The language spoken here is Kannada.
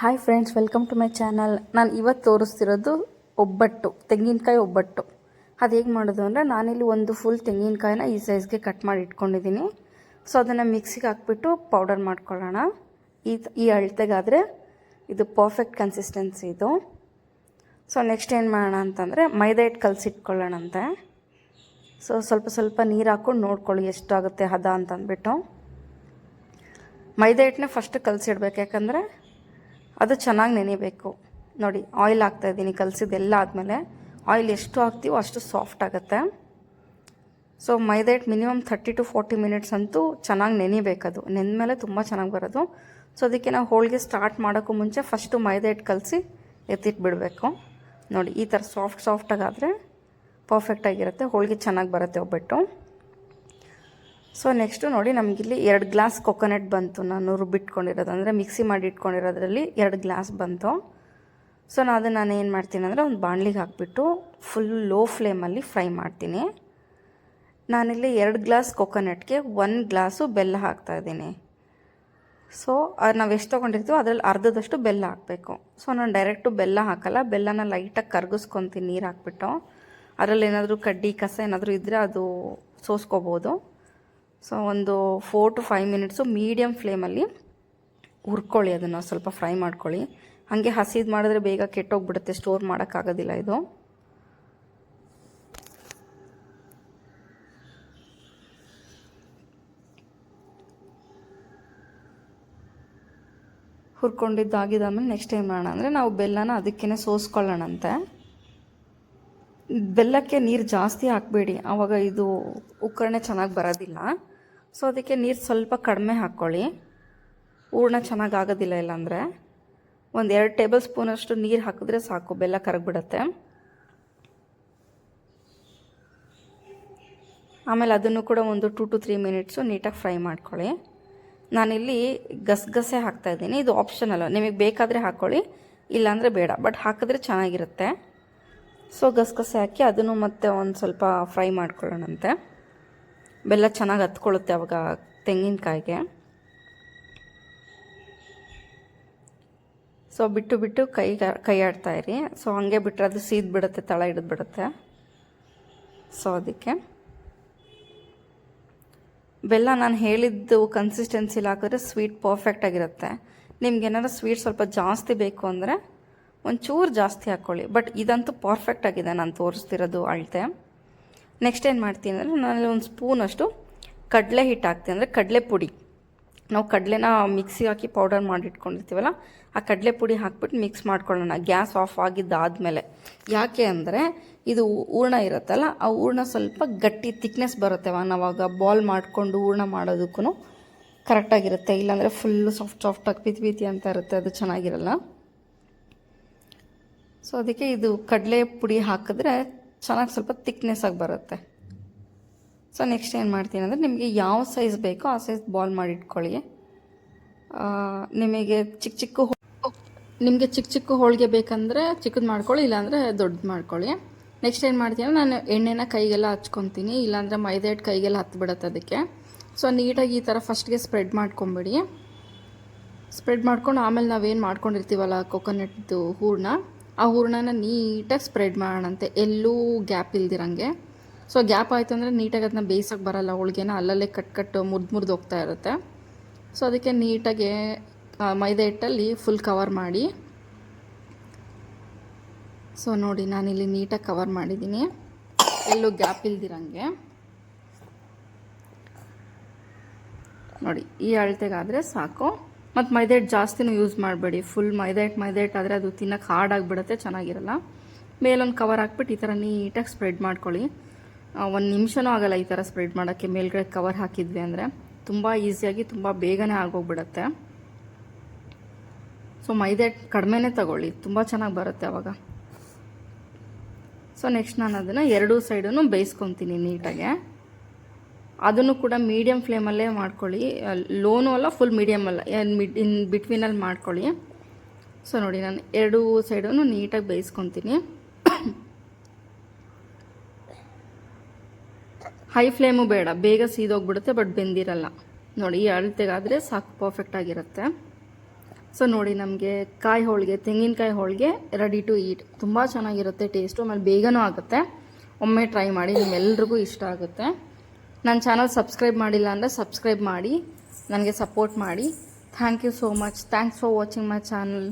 Hi friends welcome to my channel ನಾನು ಇವತ್ತು ತೋರಿಸ್ತಿರೋದು ಒಬ್ಬಟ್ಟು, ತೆಂಗಿನಕಾಯಿ ಒಬ್ಬಟ್ಟು. ಅದು ಹೇಗೆ ಮಾಡೋದು ಅಂದರೆ ನಾನಿಲ್ಲಿ ಒಂದು ಫುಲ್ ತೆಂಗಿನಕಾಯಿನ ಈ ಸೈಜ್ಗೆ ಕಟ್ ಮಾಡಿ ಇಟ್ಕೊಂಡಿದ್ದೀನಿ ಸೊ ಅದನ್ನು ಮಿಕ್ಸಿಗೆ ಹಾಕ್ಬಿಟ್ಟು ಪೌಡರ್ ಮಾಡ್ಕೊಳ್ಳೋಣ. ಈ ಈ ಅಳತೆಗಾದರೆ ಇದು ಪರ್ಫೆಕ್ಟ್ ಕನ್ಸಿಸ್ಟೆನ್ಸಿ ಇದು. ಸೊ ನೆಕ್ಸ್ಟ್ ಏನು ಮಾಡೋಣ ಅಂತಂದರೆ ಮೈದಾ ಹಿಟ್ಟು ಕಲಸಿಟ್ಕೊಳ್ಳೋಣಂತೆ. ಸೊ ಸ್ವಲ್ಪ ಸ್ವಲ್ಪ ನೀರು ಹಾಕ್ಕೊಂಡು ನೋಡ್ಕೊಳ್ಳಿ ಎಷ್ಟಾಗುತ್ತೆ ಹದ ಅಂತಂದ್ಬಿಟ್ಟು. ಮೈದಾ ಹಿಟ್ಟನ್ನ ಫಸ್ಟ್ ಕಲಸಿಡ್ಬೇಕು ಯಾಕಂದರೆ ಅದು ಚೆನ್ನಾಗಿ ನೆನಿಬೇಕು. ನೋಡಿ ಆಯಿಲ್ ಹಾಕ್ತಾಯಿದ್ದೀನಿ ಕಲಸಿದೆಲ್ಲ ಆದಮೇಲೆ ಆಯಿಲ್ ಎಷ್ಟು ಹಾಕ್ತೀವೋ ಅಷ್ಟು ಸಾಫ್ಟ್ ಆಗುತ್ತೆ. ಸೊ ಮೈದಾ ಹಿಟ್ಟು minimum thirty to forty minutes ಅಂತೂ ಚೆನ್ನಾಗಿ ನೆನಿಬೇಕದು ನೆಂದಮೇಲೆ ತುಂಬ ಚೆನ್ನಾಗಿ ಬರೋದು. ಸೊ ಅದಕ್ಕೆ ನಾವು ಹೋಳಿಗೆ ಸ್ಟಾರ್ಟ್ ಮಾಡೋಕ್ಕೂ ಮುಂಚೆ ಫಸ್ಟು ಮೈದಾ ಹಿಟ್ಟು ಕಲಸಿ ಎತ್ತಿಟ್ಬಿಡಬೇಕು ನೋಡಿ, ಈ ಥರ ಸಾಫ್ಟ್ ಸಾಫ್ಟಾಗಾದರೆ ಪರ್ಫೆಕ್ಟಾಗಿರುತ್ತೆ ಹೋಳಿಗೆ ಚೆನ್ನಾಗಿ ಬರುತ್ತೆ ಒಬ್ಬಟ್ಟು. ಸೊ ನೆಕ್ಸ್ಟು ನೋಡಿ ನಮಗಿಲ್ಲಿ ಎರಡು ಗ್ಲಾಸ್ ಕೊಕೊನಟ್ ಬಂತು. ನಾನು ರುಬ್ಬಿಟ್ಕೊಂಡಿರೋದು. ಅಂದರೆ ಮಿಕ್ಸಿ ಮಾಡಿ ಇಟ್ಕೊಂಡಿರೋದ್ರಲ್ಲಿ ಎರಡು ಗ್ಲಾಸ್ ಬಂತು. ಸೊ ನಾನು ಅದನ್ನು ನಾನು ಏನು ಮಾಡ್ತೀನಿ ಅಂದರೆ ಒಂದು ಬಾಣಲಿಗೆ ಹಾಕ್ಬಿಟ್ಟು ಫುಲ್ ಲೋ ಫ್ಲೇಮಲ್ಲಿ ಫ್ರೈ ಮಾಡ್ತೀನಿ. ನಾನಿಲ್ಲಿ ಎರಡು ಗ್ಲಾಸ್ ಕೊಕೊನಟ್ಗೆ ಒಂದು ಗ್ಲಾಸು ಬೆಲ್ಲ ಹಾಕ್ತಾಯಿದ್ದೀನಿ ಸೊ ನಾವು ಎಷ್ಟು ತೊಗೊಂಡಿರ್ತೀವೋ ಅದರಲ್ಲಿ ಅರ್ಧದಷ್ಟು ಬೆಲ್ಲ ಹಾಕಬೇಕು. ಸೊ ನಾನು ಡೈರೆಕ್ಟು ಬೆಲ್ಲ ಹಾಕಲ್ಲ. ಬೆಲ್ಲನ ಲೈಟಾಗಿ ಕರ್ಗಿಸ್ಕೊತೀನಿ, ನೀರು ಹಾಕ್ಬಿಟ್ಟು. ಅದರಲ್ಲಿ ಏನಾದರೂ ಕಡ್ಡಿ, ಕಸ ಏನಾದರೂ ಇದ್ದರೆ ಅದು ಸೋಸ್ಕೋಬೋದು. ಸೊ ಒಂದು four to five minutes medium ಫ್ಲೇಮಲ್ಲಿ ಹುರ್ಕೊಳ್ಳಿ ಅದನ್ನು ಸ್ವಲ್ಪ ಫ್ರೈ ಮಾಡ್ಕೊಳ್ಳಿ. ಹಾಗೆ ಹಸಿದು ಮಾಡಿದ್ರೆ ಬೇಗ ಕೆಟ್ಟೋಗ್ಬಿಡುತ್ತೆ ಸ್ಟೋರ್ ಮಾಡೋಕ್ಕಾಗೋದಿಲ್ಲ ಇದು. ಹುರ್ಕೊಂಡಿದ್ದಾಗಿದ್ದಾದ್ಮೇಲೆ ನೆಕ್ಸ್ಟ್ ಏನು ಮಾಡೋಣ. ಅಂದರೆ ನಾವು ಬೆಲ್ಲನ ಅದಕ್ಕೇ ಸೋಸ್ಕೊಳ್ಳೋಣಂತೆ. ಬೆಲ್ಲಕ್ಕೆ ನೀರು ಜಾಸ್ತಿ ಹಾಕಬೇಡಿ. ಆವಾಗ ಇದು ಉಕ್ಕರಣೆ ಚೆನ್ನಾಗಿ ಬರೋದಿಲ್ಲ. ಸೊ ಅದಕ್ಕೆ ನೀರು ಸ್ವಲ್ಪ ಕಡಿಮೆ ಹಾಕ್ಕೊಳ್ಳಿ ಹೂರ್ಣ ಚೆನ್ನಾಗಿ ಆಗೋದಿಲ್ಲ ಇಲ್ಲಾಂದರೆ. ಒಂದು ಎರಡು ಟೇಬಲ್ ಸ್ಪೂನಷ್ಟು ನೀರು ಹಾಕಿದ್ರೆ ಸಾಕು, ಬೆಲ್ಲ ಕರಗಿಬಿಡತ್ತೆ. ಆಮೇಲೆ ಅದನ್ನು ಕೂಡ ಒಂದು ಟು ಟು ತ್ರೀ ಮಿನಿಟ್ಸು ನೀಟಾಗಿ ಫ್ರೈ ಮಾಡ್ಕೊಳ್ಳಿ. ನಾನಿಲ್ಲಿ ಗಸಗಸೆ ಹಾಕ್ತಾಯಿದ್ದೀನಿ ಇದು ಆಪ್ಷನಲ್ಲ ನಿಮಗೆ ಬೇಕಾದರೆ ಹಾಕ್ಕೊಳ್ಳಿ ಇಲ್ಲಾಂದರೆ ಬೇಡ. ಬಟ್ ಹಾಕಿದ್ರೆ ಚೆನ್ನಾಗಿರುತ್ತೆ. ಸೊ ಗಸಗಸೆ ಹಾಕಿ ಅದನ್ನು ಮತ್ತೆ ಒಂದು ಸ್ವಲ್ಪ ಫ್ರೈ ಮಾಡ್ಕೊಳ್ಳೋಣಂತೆ. ಬೆಲ್ಲ ಚೆನ್ನಾಗಿ ಹತ್ಕೊಳ್ಳುತ್ತೆ ಅವಾಗ ತೆಂಗಿನಕಾಯಿಗೆ. ಸೊ ಬಿಟ್ಟು ಬಿಟ್ಟು ಕೈ ಕೈ ಆಡ್ತಾ ಇರಿ. ಸೊ ಹಾಗೆ ಬಿಟ್ಟರೆ ಅದು ಸೀದ್ ಬಿಡುತ್ತೆ, ತಳ ಹಿಡಿದು ಬಿಡುತ್ತೆ. ಸೊ ಅದಕ್ಕೆ. ಬೆಲ್ಲ ನಾನು ಹೇಳಿದ್ದು ಕನ್ಸಿಸ್ಟೆನ್ಸಿಲಿ ಹಾಕಿದ್ರೆ ಸ್ವೀಟ್ ಪರ್ಫೆಕ್ಟಾಗಿರುತ್ತೆ ನಿಮ್ಗೆ ಏನಾದ್ರು ಸ್ವೀಟ್ ಸ್ವಲ್ಪ ಜಾಸ್ತಿ ಬೇಕು ಅಂದರೆ ಒಂಚೂರು ಜಾಸ್ತಿ ಹಾಕ್ಕೊಳ್ಳಿ ಬಟ್ ಇದಂತೂ ಪರ್ಫೆಕ್ಟ್ ಆಗಿದೆ. ನಾನು ತೋರಿಸ್ತಿರೋದು ಅಳತೆ. ನೆಕ್ಸ್ಟ್ ಏನು ಮಾಡ್ತೀನಿ ಅಂದರೆ ನಾನು ಒಂದು ಸ್ಪೂನಷ್ಟು ಕಡಲೆ ಹಿಟ್ಟು ಹಾಕ್ತೀನಿ. ಅಂದರೆ ಕಡಲೆ ಪುಡಿ. ನಾವು ಕಡಲೆನ ಮಿಕ್ಸಿ ಹಾಕಿ ಪೌಡರ್ ಮಾಡಿಟ್ಕೊಂಡಿರ್ತೀವಲ್ಲ, ಆ ಕಡಲೆ ಪುಡಿ ಹಾಕ್ಬಿಟ್ಟು ಮಿಕ್ಸ್ ಮಾಡ್ಕೊಳ್ಳೋಣ. ಗ್ಯಾಸ್ ಆಫ್ ಆಗಿದ್ದಾದಮೇಲೆ. ಯಾಕೆ ಅಂದರೆ ಇದು ಹೂರ್ಣ ಇರುತ್ತಲ್ಲ, ಆ ಹೂರ್ಣ ಸ್ವಲ್ಪ ಗಟ್ಟಿ ತಿಕ್ನೆಸ್ ಬರುತ್ತೆ. ನಾವಾಗ ಬಾಲ್ ಮಾಡಿಕೊಂಡು ಹೂರ್ಣ ಮಾಡೋದಕ್ಕೂ ಕರೆಕ್ಟಾಗಿರುತ್ತೆ ಇಲ್ಲಾಂದರೆ ಫುಲ್ಲು ಸಾಫ್ಟ್ ಸಾಫ್ಟಾಗಿ ಪಿತಿ ಪಿತಿ ಅಂತ ಇರುತ್ತೆ. ಅದು ಚೆನ್ನಾಗಿರಲ್ಲ. ಸೊ ಅದಕ್ಕೆ ಇದು ಕಡಲೆ ಪುಡಿ ಹಾಕಿದ್ರೆ ಚೆನ್ನಾಗಿ ಸ್ವಲ್ಪ ತಿಕ್ನೆಸ್ ಆಗಿ ಬರುತ್ತೆ. ಸೊ ನೆಕ್ಸ್ಟ್ ಏನು ಮಾಡ್ತೀನಿ ಅಂದರೆ ನಿಮಗೆ ಯಾವ ಸೈಜ್ ಬೇಕೋ ಆ ಸೈಜ್ ಬಾಲ್ ಮಾಡಿ ಇಟ್ಕೊಳ್ಳಿ. ನಿಮಗೆ ಚಿಕ್ಕ ಚಿಕ್ಕ ನಿಮಗೆ ಚಿಕ್ಕ ಚಿಕ್ಕ ಹೋಳಿಗೆ ಬೇಕಂದರೆ ಚಿಕ್ಕದು ಮಾಡ್ಕೊಳ್ಳಿ, ಇಲ್ಲಾಂದರೆ ದೊಡ್ಡದು ಮಾಡ್ಕೊಳ್ಳಿ. ನೆಕ್ಸ್ಟ್ ಏನು ಮಾಡ್ತೀನಿ ನಾನು ಎಣ್ಣೆನ ಕೈಗೆಲ್ಲ ಹಚ್ಕೊತೀನಿ, ಇಲ್ಲಾಂದರೆ ಮೈದಾ ಕೈಗೆಲ್ಲ ಬಿಡತ್ತೆ ಅದಕ್ಕೆ. ಸೊ ನೀಟಾಗಿ ಈ ಥರ ಫಸ್ಟ್ಗೆ ಸ್ಪ್ರೆಡ್ ಮಾಡ್ಕೊಂಬಿಡಿ. ಸ್ಪ್ರೆಡ್ ಮಾಡ್ಕೊಂಡು ಆಮೇಲೆ ನಾವೇನು ಮಾಡ್ಕೊಂಡಿರ್ತೀವಲ್ಲ ಕೊಕೊನಟ್ದು ಹೂರಣ. ಆ ಹೂರಣನ ನೀಟಾಗಿ ಸ್ಪ್ರೆಡ್ ಮಾಡೋಣಂತೆ. ಎಲ್ಲೂ ಗ್ಯಾಪ್ ಇಲ್ದಿರಂಗೆ. ಸೊ ಗ್ಯಾಪ್ ಆಯಿತು ಅಂದರೆ ನೀಟಾಗಿ ಅದನ್ನ ಬೇಯಿಸೋಕೆ ಬರಲ್ಲ. ಹೋಳಿಗೆನ ಅಲ್ಲಲ್ಲೇ ಕಟ್ ಕಟ್ ಮುರ್ದು ಮುರಿದು ಹೋಗ್ತಾ ಇರುತ್ತೆ. ಸೊ ಅದಕ್ಕೆ ನೀಟಾಗಿ ಮೈದಾ ಹಿಟ್ಟಲ್ಲಿ ಫುಲ್ ಕವರ್ ಮಾಡಿ. ಸೊ ನೋಡಿ, ನಾನಿಲ್ಲಿ ನೀಟಾಗಿ ಕವರ್ ಮಾಡಿದ್ದೀನಿ. ಎಲ್ಲೂ ಗ್ಯಾಪ್ ಇಲ್ದಿರಂಗೆ. ನೋಡಿ, ಈ ಅಳತೆಗಾದರೆ ಸಾಕು. ಮತ್ತು ಮೈದಾ ಹಿಟ್ಟು ಜಾಸ್ತಿನೂ ಯೂಸ್ ಮಾಡಬೇಡಿ. ಫುಲ್ ಮೈದಾ ಹಿಟ್ಟು ಮೈದಾ ಹಿಟ್ಟು ಆದರೆ ಅದು ತಿನ್ನೋಕೆ ಹಾರ್ಡ್ ಆಗಿಬಿಡುತ್ತೆ ಚೆನ್ನಾಗಿರಲ್ಲ. ಮೇಲೊಂದು ಕವರ್ ಹಾಕ್ಬಿಟ್ಟು ಈ ಥರ ನೀಟಾಗಿ ಸ್ಪ್ರೆಡ್ ಮಾಡ್ಕೊಳ್ಳಿ. ಒಂದು ನಿಮಿಷನೂ ಆಗಲ್ಲ ಈ ಥರ ಸ್ಪ್ರೆಡ್ ಮಾಡೋಕ್ಕೆ. ಮೇಲ್ಗಡೆ ಕವರ್ ಹಾಕಿದ್ವಿ ಅಂದರೆ ತುಂಬ ಈಸಿಯಾಗಿ ತುಂಬ ಬೇಗನೆ ಆಗೋಗ್ಬಿಡುತ್ತೆ. ಸೊ ಮೈದಾ ಹಿಟ್ಟು ಕಡಿಮೆನೇ ತಗೊಳ್ಳಿ. ತುಂಬ ಚೆನ್ನಾಗಿ ಬರುತ್ತೆ ಅವಾಗ. ಸೊ ನೆಕ್ಸ್ಟ್ ನಾನು ಅದನ್ನು ಎರಡೂ ಸೈಡೂ ಬೇಯಿಸ್ಕೊತೀನಿ ನೀಟಾಗೆ. ಅದನ್ನು ಕೂಡ ಮೀಡಿಯಮ್ ಫ್ಲೇಮಲ್ಲೇ ಮಾಡ್ಕೊಳ್ಳಿ. ಲೋನು ಅಲ್ಲ ಫುಲ್ ಮೀಡಿಯಮ್ ಅಲ್ಲ. ಮಿಡ್ ಇನ್ ಬಿಟ್ವೀನಲ್ಲಿ ಮಾಡ್ಕೊಳ್ಳಿ. ಸೊ ನೋಡಿ, ನಾನು ಎರಡೂ ಸೈಡನ್ನು ನೀಟಾಗಿ ಬೇಯಿಸ್ಕೊತೀನಿ. ಹೈ ಫ್ಲೇಮು ಬೇಡ. ಬೇಗ ಸೀದೋಗ್ಬಿಡುತ್ತೆ ಬಟ್ ಬೆಂದಿರಲ್ಲ. ನೋಡಿ, ಈ ಅಳತೆಗಾದರೆ ಸಾಕು ಪರ್ಫೆಕ್ಟ್ ಆಗಿರುತ್ತೆ. ಸೊ ನೋಡಿ, ನಮಗೆ ಕಾಯಿ ಹೋಳಿಗೆ, ತೆಂಗಿನಕಾಯಿ ಹೋಳಿಗೆ ರೆಡಿ ಟು ಈಟ್ ತುಂಬ ಚೆನ್ನಾಗಿರುತ್ತೆ ಟೇಸ್ಟು ಆಮೇಲೆ ಬೇಗನೂ ಆಗುತ್ತೆ. ಒಮ್ಮೆ ಟ್ರೈ ಮಾಡಿ, ನಿಮ್ಮೆಲ್ರಿಗೂ ಇಷ್ಟ ಆಗುತ್ತೆ. ನನ್ನ ಚಾನಲ್ ಸಬ್ಸ್ಕ್ರೈಬ್ ಮಾಡಿಲ್ಲ ಅಂದರೆ ಸಬ್ಸ್ಕ್ರೈಬ್ ಮಾಡಿ, ನನಗೆ ಸಪೋರ್ಟ್ ಮಾಡಿ. Thank you so much thanks for watching my channel